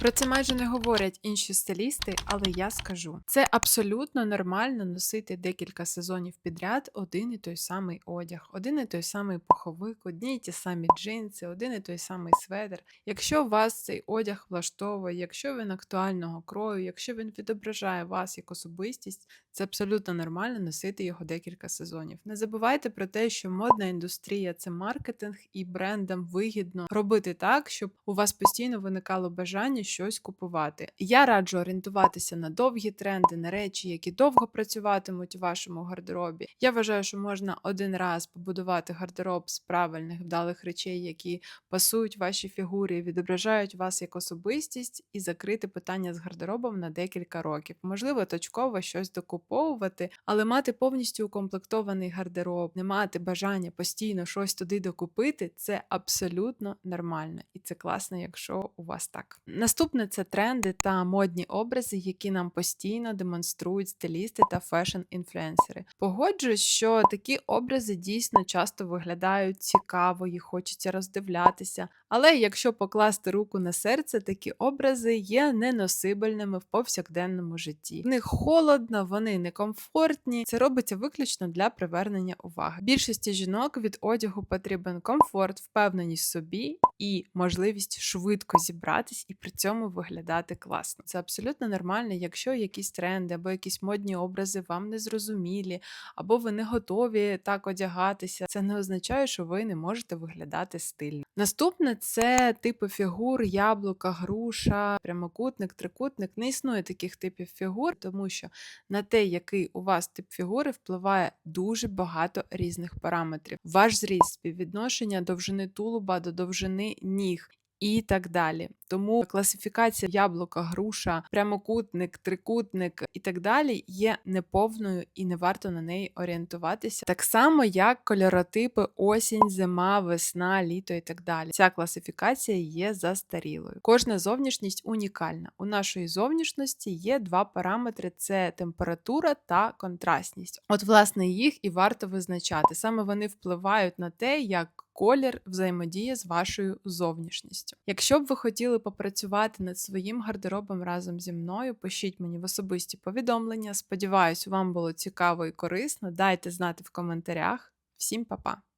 Про це майже не говорять інші стилісти, але я скажу: це абсолютно нормально носити декілька сезонів підряд один і той самий одяг, один і той самий пуховик, одні й ті самі джинси, один і той самий светр. Якщо вас цей одяг влаштовує, якщо він актуального крою, якщо він відображає вас як особистість, це абсолютно нормально носити його декілька сезонів. Не забувайте про те, що модна індустрія це маркетинг, і брендам вигідно робити так, щоб у вас постійно виникало бажання щось купувати. Я раджу орієнтуватися на довгі тренди, на речі, які довго працюватимуть у вашому гардеробі. Я вважаю, що можна один раз побудувати гардероб з правильних вдалих речей, які пасують вашій фігурі, відображають вас як особистість, і закрити питання з гардеробом на декілька років. Можливо, точково щось докуповувати, але мати повністю укомплектований гардероб, не мати бажання постійно щось туди докупити, це абсолютно нормально, і це класно, якщо у вас так. Наступне це тренди та модні образи, які нам постійно демонструють стилісти та фешн-інфлюенсери. Погоджуюсь, що такі образи дійсно часто виглядають цікаво, їх хочеться роздивлятися. Але якщо покласти руку на серце, такі образи є неносибельними в повсякденному житті. В них холодно, вони некомфортні. Це робиться виключно для привернення уваги. Більшості жінок від одягу потрібен комфорт, впевненість в собі і можливість швидко зібратись і при цьому виглядати класно. Це абсолютно нормально, якщо якісь тренди або якісь модні образи вам не зрозумілі, або ви не готові так одягатися. Це не означає, що ви не можете виглядати стильно. Наступне це типи фігур, яблука, груша, прямокутник, трикутник. Не існує таких типів фігур, тому що на те, який у вас тип фігури, впливає дуже багато різних параметрів. Ваш зріст, співвідношення довжини тулуба до довжини ніг. І так далі. Тому класифікація яблука, груша, прямокутник, трикутник і так далі є неповною і не варто на неї орієнтуватися. Так само, як кольоротипи осінь, зима, весна, літо і так далі. Ця класифікація є застарілою. Кожна зовнішність унікальна. У нашої зовнішності є два параметри: це температура та контрастність. От, власне, їх і варто визначати. Саме вони впливають на те, як колір взаємодіє з вашою зовнішністю. Якщо б ви хотіли попрацювати над своїм гардеробом разом зі мною, пишіть мені в особисті повідомлення. Сподіваюсь, вам було цікаво і корисно. Дайте знати в коментарях. Всім па-па!